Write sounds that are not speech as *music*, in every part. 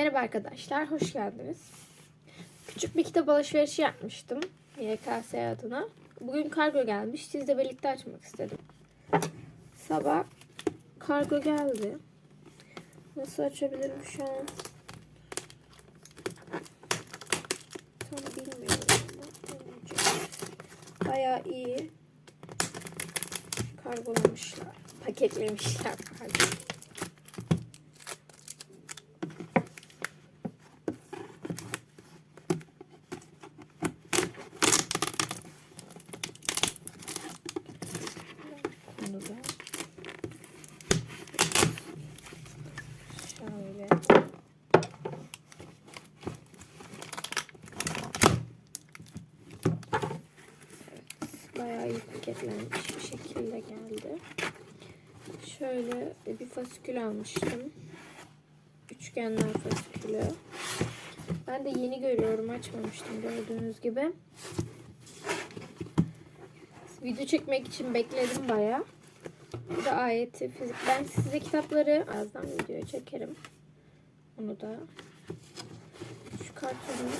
Merhaba arkadaşlar, hoş geldiniz. Küçük bir kitap alışverişi yapmıştım YKS adına. Bugün kargo gelmiş, sizle birlikte açmak istedim. Sabah kargo geldi. Nasıl açabilirim şu an? Tam bilmiyorum ama. Bayağı iyi kargolamışlar, paketlemişler pardon. Bunu da şöyle Evet, bayağı iyi paketlenmiş bir şekilde geldi. Şöyle bir fasikül almıştım. Üçgenler fasikülü. Ben de yeni görüyorum. Açmamıştım gördüğünüz gibi. Video çekmek için bekledim bayağı. Bu da ayeti fizik. Ben size kitapları birazdan videoya çekerim. Onu da şu kartonu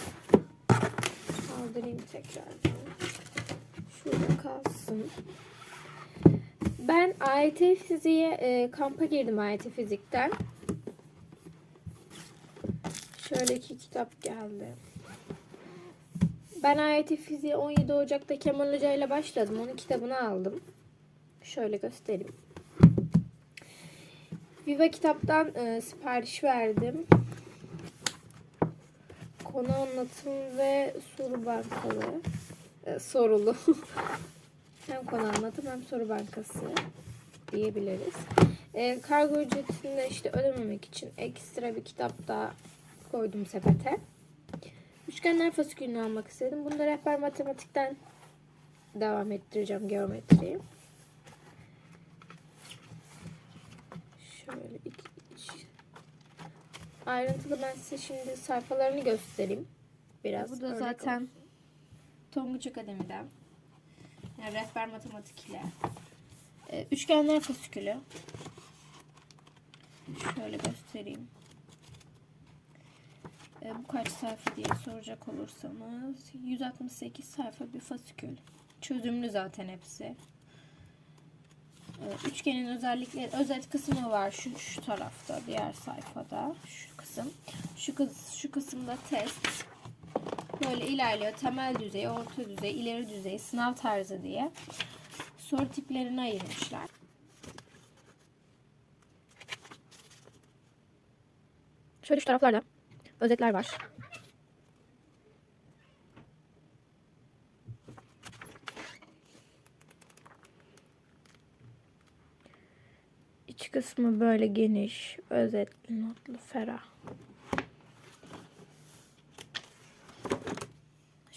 kaldırayım tekrardan. Şurada kalsın. Ben AYT fiziğe e, kampa girdim AYT fizikten. Şöyle iki kitap geldi. Ben AYT fiziğe 17 Ocak'ta Kemal Hoca ile başladım. Onun kitabını aldım. Şöyle göstereyim. Viva kitaptan e, sipariş verdim. Konu anlatım ve soru bankalı. E, sorulu. *laughs* hem konu anlatım hem soru bankası diyebiliriz. E, kargo ücretini işte ödememek için ekstra bir kitap daha koydum sepete. Üçgenler fasikülünü almak istedim. Bunu da rehber matematikten devam ettireceğim geometriyi. Şöyle iki, üç. Ayrıntılı ben size şimdi sayfalarını göstereyim. Biraz. Bu da zaten Tonguç Akademi'den. Yani rehber matematik ile. Ee, üçgenler fasikülü. Şöyle göstereyim. E, bu kaç sayfa diye soracak olursanız 168 sayfa bir fasikül. Çözümlü zaten hepsi. E, üçgenin özellikleri özet kısmı var şu şu tarafta diğer sayfada şu kısım. Şu kız şu kısımda test. Böyle ilerliyor. Temel düzey, orta düzey, ileri düzey, sınav tarzı diye soru tiplerini ayırmışlar. Şöyle şu taraflarda özetler var. İç kısmı böyle geniş, özetli, notlu, ferah.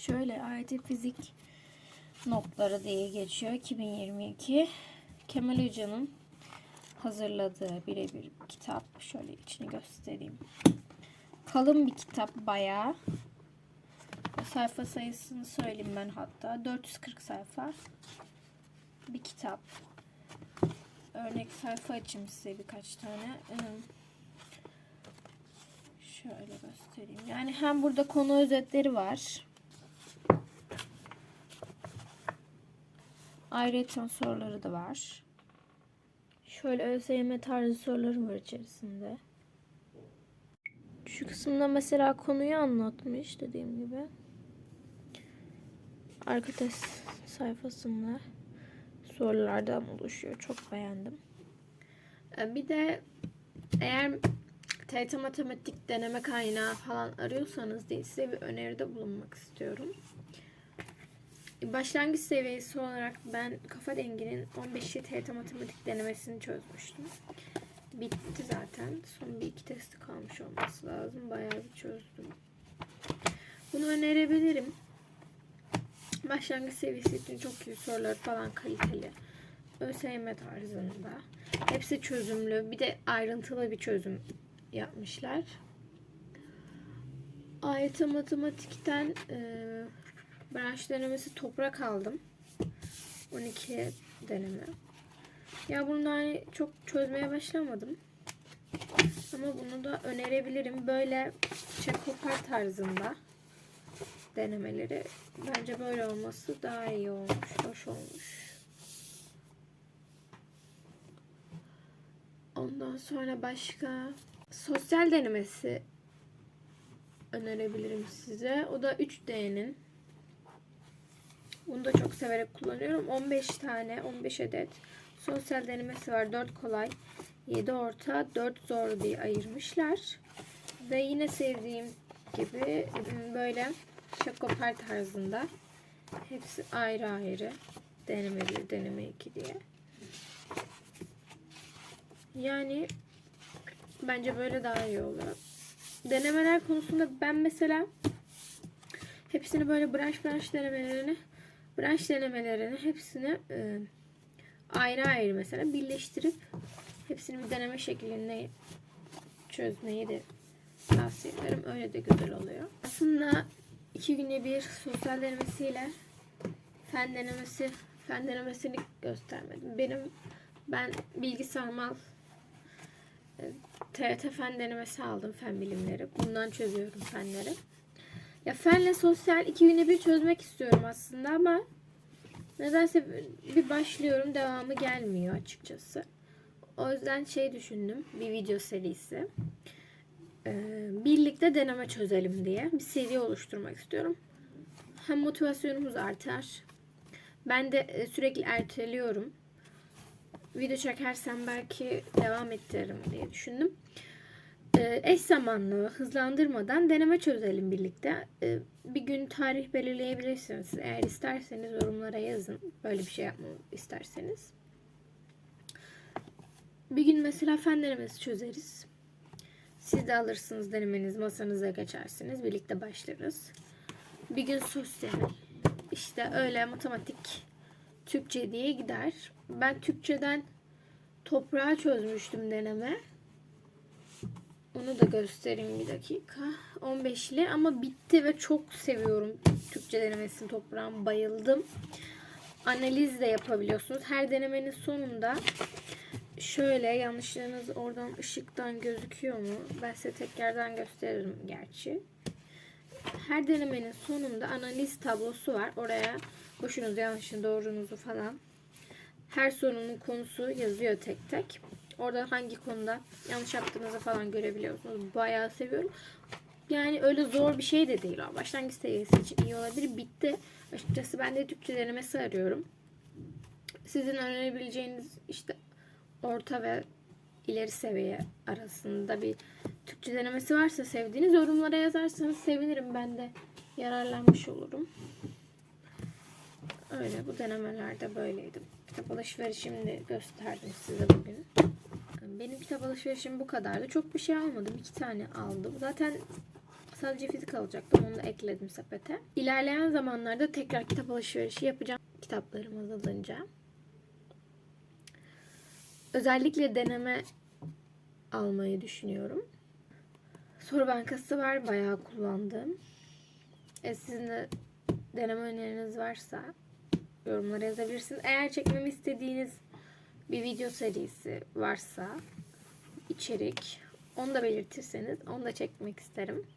Şöyle AYT fizik notları diye geçiyor 2022. Kemal Hoca'nın hazırladığı birebir kitap. Şöyle içini göstereyim kalın bir kitap bayağı. Sayfa sayısını söyleyeyim ben hatta. 440 sayfa bir kitap. Örnek sayfa açayım size birkaç tane. Şöyle göstereyim. Yani hem burada konu özetleri var. Ayrıca soruları da var. Şöyle ÖSYM tarzı soruları var içerisinde. Şu kısımda mesela konuyu anlatmış dediğim gibi. Arka test sayfasında sorulardan oluşuyor. Çok beğendim. Ee, bir de eğer TYT matematik deneme kaynağı falan arıyorsanız diye size bir öneride bulunmak istiyorum. Başlangıç seviyesi olarak ben kafa denginin 15 TYT matematik denemesini çözmüştüm bitti zaten. Son bir iki testi kalmış olması lazım. Bayağı bir çözdüm. Bunu önerebilirim. Başlangıç seviyesi için çok iyi sorular falan kaliteli. ÖSYM tarzında. Hepsi çözümlü. Bir de ayrıntılı bir çözüm yapmışlar. AYT matematikten e, branş denemesi toprak aldım. 12 deneme. Ya bunu hani çok çözmeye başlamadım. Ama bunu da önerebilirim. Böyle çekopar tarzında denemeleri. Bence böyle olması daha iyi olmuş. Hoş olmuş. Ondan sonra başka sosyal denemesi önerebilirim size. O da 3D'nin. Bunu da çok severek kullanıyorum. 15 tane, 15 adet sosyal denemesi var. 4 kolay, 7 orta, 4 zor diye ayırmışlar. Ve yine sevdiğim gibi böyle şakopar tarzında. Hepsi ayrı ayrı. Deneme 1, deneme 2 diye. Yani bence böyle daha iyi oluyor. Denemeler konusunda ben mesela hepsini böyle branş branş denemelerini branş denemelerini hepsini e, ayrı ayrı mesela birleştirip hepsini bir deneme şeklinde çözmeyi de tavsiye ederim. Öyle de güzel oluyor. Aslında iki günde bir sosyal denemesiyle fen denemesi fen denemesini göstermedim. Benim ben bilgi sarmal e, TRT fen denemesi aldım fen bilimleri. Bundan çözüyorum fenleri. Ya fenle sosyal iki günde bir çözmek istiyorum aslında ama nedense bir başlıyorum devamı gelmiyor açıkçası. O yüzden şey düşündüm bir video serisi. Ee, birlikte deneme çözelim diye bir seri oluşturmak istiyorum. Hem motivasyonumuz artar. Ben de e, sürekli erteliyorum. Video çekersem belki devam ettiririm diye düşündüm. Ee, eş zamanlı, hızlandırmadan deneme çözelim birlikte. Ee, bir gün tarih belirleyebilirsiniz. Eğer isterseniz yorumlara yazın. Böyle bir şey yapmamı isterseniz. Bir gün mesela fen denemesi çözeriz. Siz de alırsınız denemeniz masanıza geçersiniz. Birlikte başlarız. Bir gün sosyal. İşte öyle matematik, Türkçe diye gider. Ben Türkçeden toprağı çözmüştüm deneme. Onu da göstereyim bir dakika. 15'li ama bitti ve çok seviyorum Türkçe denemesini toprağın. Bayıldım. Analiz de yapabiliyorsunuz. Her denemenin sonunda şöyle yanlışlarınız oradan ışıktan gözüküyor mu? Ben size tekrardan gösteririm gerçi. Her denemenin sonunda analiz tablosu var. Oraya boşunuzu, yanlışını, doğrunuzu falan her sorunun konusu yazıyor tek tek. Orada hangi konuda yanlış yaptığınızı falan görebiliyorsunuz. Bayağı seviyorum. Yani öyle zor bir şey de değil. Başlangıç seviyesi için iyi olabilir. Bitti. Açıkçası ben de Türkçe denemesi arıyorum. Sizin önerebileceğiniz işte orta ve ileri seviye arasında bir Türkçe denemesi varsa sevdiğiniz yorumlara yazarsanız sevinirim. Ben de yararlanmış olurum. Öyle bu denemelerde böyleydi. Kitap alışverişimi de gösterdim size bugün. Benim kitap alışverişim bu kadardı. Çok bir şey almadım. iki tane aldım. Zaten sadece fizik alacaktım. Onu da ekledim sepete. İlerleyen zamanlarda tekrar kitap alışverişi yapacağım. Kitaplarım azalınca. Özellikle deneme almayı düşünüyorum. Soru bankası var. Bayağı kullandım. E sizin de deneme öneriniz varsa yorumlara yazabilirsiniz. Eğer çekmemi istediğiniz bir video serisi varsa içerik onu da belirtirseniz onu da çekmek isterim.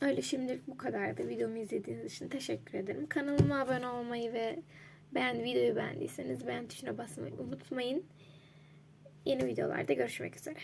Öyle şimdilik bu kadardı. Videomu izlediğiniz için teşekkür ederim. Kanalıma abone olmayı ve beğen videoyu beğendiyseniz beğen tuşuna basmayı unutmayın. Yeni videolarda görüşmek üzere.